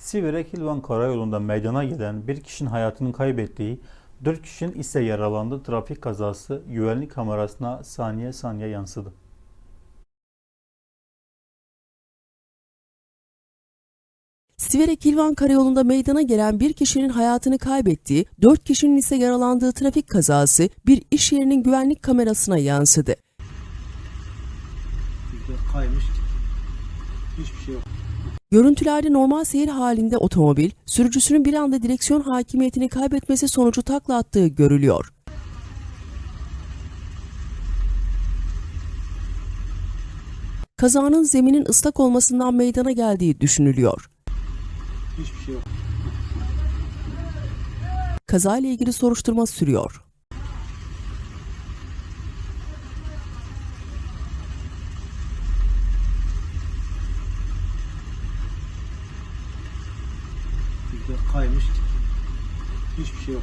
Siverek Hilvan Karayolu'nda meydana gelen bir kişinin hayatını kaybettiği, 4 kişinin ise yaralandığı trafik kazası güvenlik kamerasına saniye saniye yansıdı. Siverek İlvan Karayolu'nda meydana gelen bir kişinin hayatını kaybettiği, dört kişinin ise yaralandığı trafik kazası bir iş yerinin güvenlik kamerasına yansıdı. Kaymış. Hiçbir şey yok. Görüntülerde normal seyir halinde otomobil, sürücüsünün bir anda direksiyon hakimiyetini kaybetmesi sonucu takla attığı görülüyor. Kazanın zeminin ıslak olmasından meydana geldiği düşünülüyor. Hiçbir şey yok. Kazayla ilgili soruşturma sürüyor. Kaymış. Hiçbir şey yok.